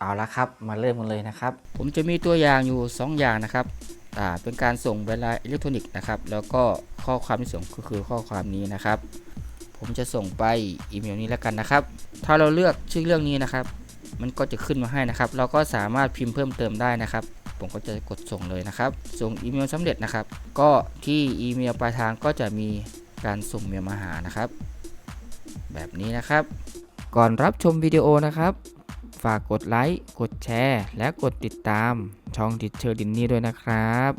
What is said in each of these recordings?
เอาละครับ มาเริ่มกันเลยนะครับ ผมจะมีตัวอย่างอยู่ 2 อย่างนะครับอ่าเป็นการส่งเวลาอิเล็กทรอนิกส์นะครับ แล้วก็ข้อความที่ส่งก็คือข้อความนี้นะครับ ผมจะส่งไปอีเมลนี้แล้วกันนะครับ ถ้าเราเลือกชื่อเรื่องนี้นะครับ มันก็จะขึ้นมาให้นะครับ เราก็สามารถพิมพ์เพิ่มเติมได้นะครับ ผมก็จะกดส่งเลยนะครับ ส่งอีเมลสำเร็จนะครับ ก็ที่อีเมลปลายทางก็จะมีการส่งเมลมาหานะครับ แบบนี้นะครับ ก่อนรับชมวิดีโอนะครับ ฝากกดไลค์ กดแชร์ และกดติดตาม ช่องดิเชอร์ดินนี่ด้วยนะครับ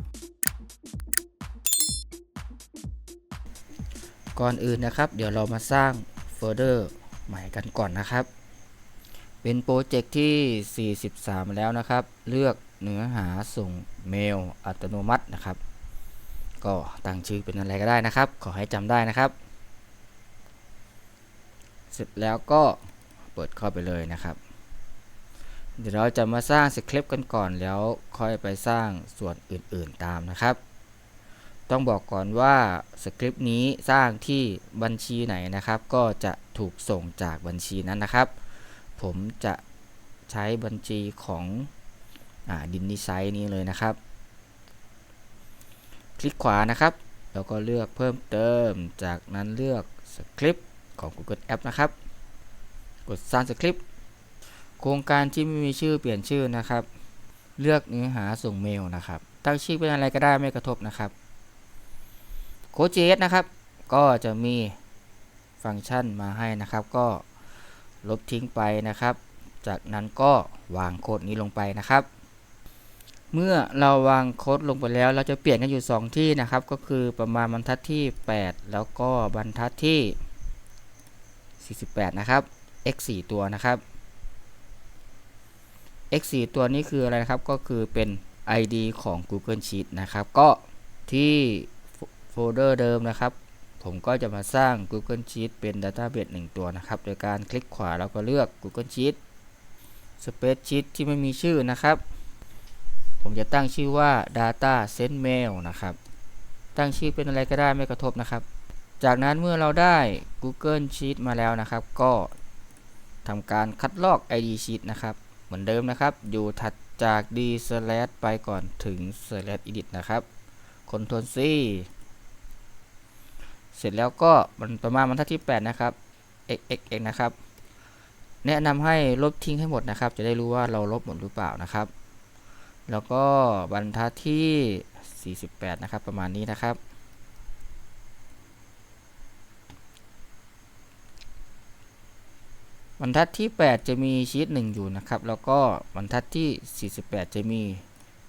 ก่อนอื่นนะครับ เดี๋ยวเรามาสร้างโฟลเดอร์ใหม่กันก่อนนะครับ เป็นโปรเจกต์ที่ 43 แล้วนะครับ เลือกเนื้อหาส่งเมลอัตโนมัตินะครับ ก็ตั้งชื่อเป็นอะไรก็ได้นะครับ ขอให้จำได้นะครับ เสร็จแล้วก็เปิดเข้าไปเลยนะครับ เดี๋ยวเราจะมาสร้างสคริปต์กันก่อนแล้วค่อยไปสร้างส่วนอื่นๆตามนะครับ ต้องบอกก่อนว่าสคริปต์นี้สร้างที่บัญชีไหนนะครับ ก็จะถูกส่งจากบัญชีนั้นนะครับ ผมจะใช้บัญชีของอดินนิไซนี้เลยนะครับ คลิกขวานะครับ แล้วก็เลือกเพิ่มเติม จากนั้นเลือกสคริปต์ของ Google App นะครับ กดสร้างสคริปต์ โครงการที่ไม่มีชื่อเปลี่ยนชื่อนะครับ เลือกเนื้อหาส่งเมลนะครับ ตั้งชื่อเป็นอะไรก็ได้ไม่กระทบนะครับโค้ด JS นะครับ ก็จะมีฟังก์ชันมาให้นะครับ ก็ลบทิ้งไปนะครับ จากนั้นก็วางโค้ดนี้ลงไปนะครับ เมื่อเราวางโค้ดลงไปแล้ว เราจะเปลี่ยนกันอยู่ 2 ที่นะครับ ก็คือประมาณบรรทัดที่ 8 แล้วก็บรรทัดที่ 48 นะครับ x 4 ตัวนะครับ x 4ตัวนี้คืออะไรนะครับ ก็คือเป็น ID ของ Google Sheet นะครับ ก็ที่โฟลเดอร์เดิมนะครับ ผมก็จะมาสร้าง Google Sheet เป็น Database 1 ตัวนะครับ โดยการคลิกขวาแล้วก็เลือก Google Sheet Spreadsheet ที่ไม่มีชื่อนะครับ ผมจะตั้งชื่อว่า Data Send Mail นะครับ ตั้งชื่อเป็นอะไรก็ได้ไม่กระทบนะครับ จากนั้นเมื่อเราได้ Google Sheet มาแล้วนะครับ ก็ทำการคัดลอก ID Sheet นะครับ เหมือนเดิมนะครับ อยู่ถัดจาก d slash ไปก่อนถึง slash edit นะครับ Ctrl C เสร็จแล้วก็มันประมาณบรรทัดที่ 8 นะครับ x x x นะครับ แนะนำให้ลบทิ้งให้หมดนะครับ จะได้รู้ว่าเราลบหมดหรือเปล่านะครับ แล้วก็บรรทัดที่ 48 นะครับ ประมาณนี้นะครับ บรรทัดที่ 8 จะมีชีต1อยู่นะครับ แล้วก็บรรทัดที่ 48 จะมี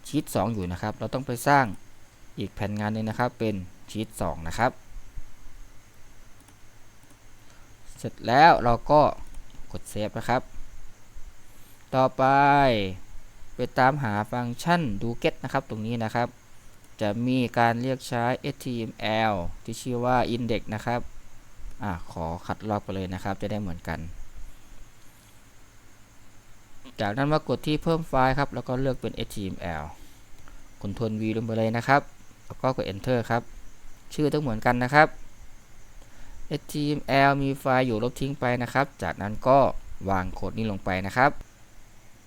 ชีต2อยู่นะครับ เราต้องไปสร้างอีกแผ่นงานหนึงนะครับ เป็นชีต2นะครับ เสร็จแล้วเราก็กดเซฟนะครับ ต่อไปไปตามหาฟังก์ชันดู get นะครับ ตรงนี้นะครับ จะมีการเรียกใช้ html ที่ชื่อว่า index นะครับอขอคัดลอกไปเลยนะครับ จะได้เหมือนกัน จากนั้นมากดที่เพิ่มไฟล์ครับ แล้วก็เลือกเป็น html กดทวน v ลงไปเลยนะครับ แล้วก็กด enter ครับ ชื่อต้องเหมือนกันนะครับ html มีไฟล์อยู่ลบทิ้งไปนะครับ จากนั้นก็วางโคดนี้ลงไปนะครับ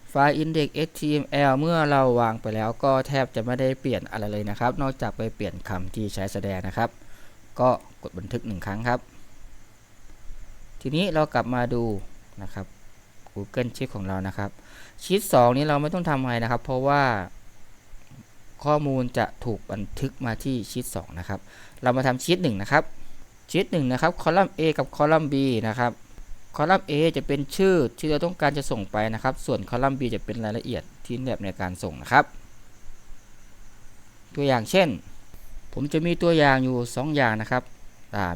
ไฟล์ index html เมื่อเราวางไปแล้วก็แทบจะไม่ได้เปลี่ยนอะไรเลยนะครับ นอกจากไปเปลี่ยนคำที่ใช้แสดงนะครับ ก็กดบันทึกหนึ่งครั้งครับ ทีนี้เรากลับมาดูนะครับ Google Sheet ของเรานะครับชีต2นี้เราไม่ต้องทำอะไรนะครับ เพราะว่าข้อมูลจะถูกบันทึกมาที่ชีต2นะครับ เรามาทำชีต1นะครับชีต1นะครับคอลัมน์ A กับคอลัมน์ B นะครับคอลัมน์ A จะเป็นชื่อที่เราต้องการจะส่งไปนะครับ ส่วนคอลัมน์ B จะเป็นรายละเอียดที่แบบในการส่งนะครับ ตัวอย่างเช่น ผมจะมีตัวอย่างอยู่ 2 อย่างนะครับ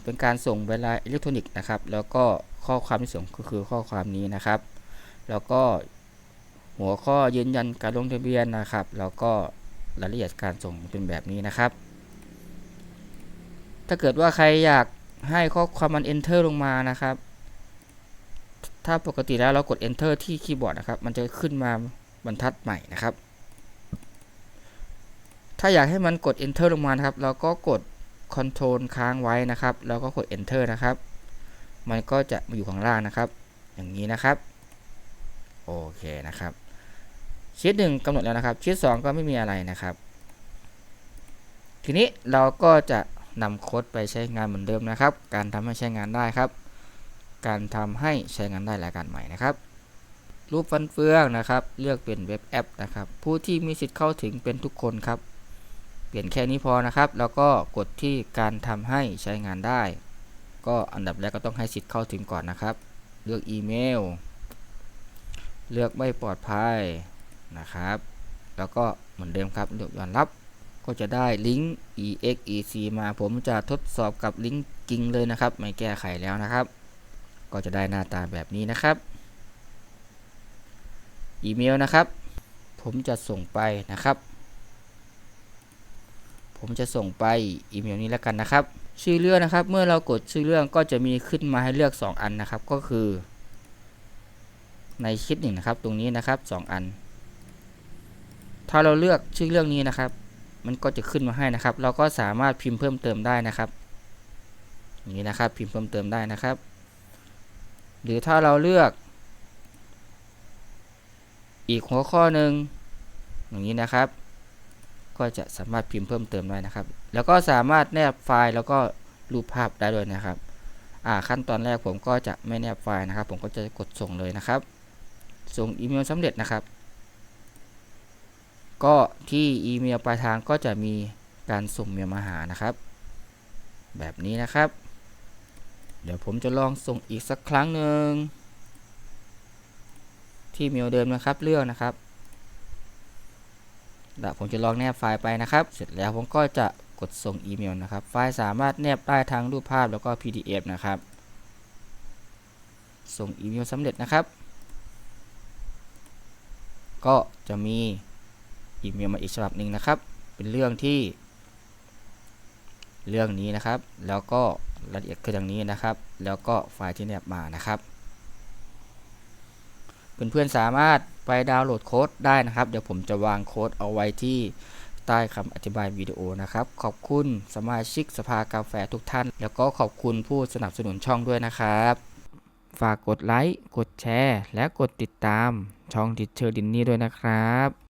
เป็นการส่งเวลาอิเล็กทรอนิกส์นะครับ แล้วก็ข้อความที่ส่งก็คือข้อความนี้นะครับ แล้วก็หัวข้อยืนยันการลงทะเบียนนะครับ แล้วก็รายละเอียดการส่งเป็นแบบนี้นะครับ ถ้าเกิดว่าใครอยากให้ข้อความมัน enter ลงมานะครับ ถ้าปกติแล้วเรากด enter ที่คีย์บอร์ดนะครับ มันจะขึ้นมาบรรทัดใหม่นะครับ ถ้าอยากให้มันกด enter ลงมานะครับ เราก็กด control ค้างไว้นะครับ แล้วก็กด enter นะครับ มันก็จะมาอยู่ข้างล่างนะครับ อย่างนี้นะครับ โอเคนะครับชีตหนึ่งกำหนดแล้วนะครับชีตสองก็ไม่มีอะไรนะครับ ทีนี้เราก็จะนำโค้ดไปใช้งานเหมือนเดิมนะครับ การทำให้ใช้งานได้ครับ การทำให้ใช้งานได้รายการใหม่นะครับ รูปฟันเฟืองนะครับ เลือกเป็นเว็บแอปนะครับ ผู้ที่มีสิทธิ์เข้าถึงเป็นทุกคนครับ เปลี่ยนแค่นี้พอนะครับ แล้วก็กดที่การทำให้ใช้งานได้ ก็อันดับแรกก็ต้องให้สิทธิ์เข้าถึงก่อนนะครับ เลือกอีเมล เลือกไม่ปลอดภัยนะครับ แล้วก็เหมือนเดิมครับเลือกยอมรับก็จะได้ลิงก์ exec มาผมจะทดสอบกับลิงก์จริงเลยนะครับ ไม่แก้ไขแล้วนะครับ ก็จะได้หน้าตาแบบนี้นะครับ อีเมลนะครับ ผมจะส่งไปนะครับ ผมจะส่งไปอีเมลนี้แล้วกันนะครับ ชื่อเรื่องนะครับ เมื่อเรากดชื่อเรื่องก็จะมีขึ้นมาให้เลือก 2 อันนะครับ ก็คือ ในคลิปหนึ่งนะครับตรงนี้นะครับ 2 อัน ถ้าเราเลือกชื่อเรื่องนี้นะครับ มันก็จะขึ้นมาให้นะครับ เราก็สามารถพิมพ์เพิ่มเติมได้นะครับอย่างนี้นะครับ พิมพ์เพิ่มเติมได้นะครับ หรือถ้าเราเลือก อีกหัวข้อหนึ่งอย่างนี้นะครับ ก็จะสามารถพิมพ์เพิ่มเติมได้นะครับ แล้วก็สามารถแนบไฟล์แล้วก็รูปภาพได้ด้วยนะครับ อ่าขั้นตอนแรกผมก็จะไม่แนบไฟล์นะครับ ผมก็จะกดส่งเลยนะครับ ส่งอีเมลสำเร็จนะครับ ก็ที่อีเมลปลายทางก็จะมีการส่งเมลมาหานะครับ แบบนี้นะครับ เดี๋ยวผมจะลองส่งอีกสักครั้งหนึ่งที่เมลเดิมนะครับเลือกนะครับเดี๋ยวผมจะลองแนบไฟล์ไปนะครับ เสร็จแล้วผมก็จะกดส่งอีเมลนะครับ ไฟล์สามารถแนบได้ทั้งรูปภาพแล้วก็ PDF นะครับ ส่งอีเมลสำเร็จนะครับ ก็จะมีอีเมลมาอีกฉบับหนึ่งนะครับ เป็นเรื่องที่ เรื่องนี้นะครับ แล้วก็รายละเอียดคืออย่างนี้นะครับ แล้วก็ไฟล์ที่แนบมานะครับ เพื่อนๆสามารถไปดาวน์โหลดโค้ดได้นะครับ เดี๋ยวผมจะวางโค้ดเอาไว้ที่ใต้คำอธิบายวิดีโอนะครับ ขอบคุณสมาชิกสภากาแฟทุกท่าน แล้วก็ขอบคุณผู้สนับสนุนช่องด้วยนะครับ ฝากกดไลค์ กดแชร์ และกดติดตาม ช่องดิเชอร์ดินนี่ด้วยนะครับ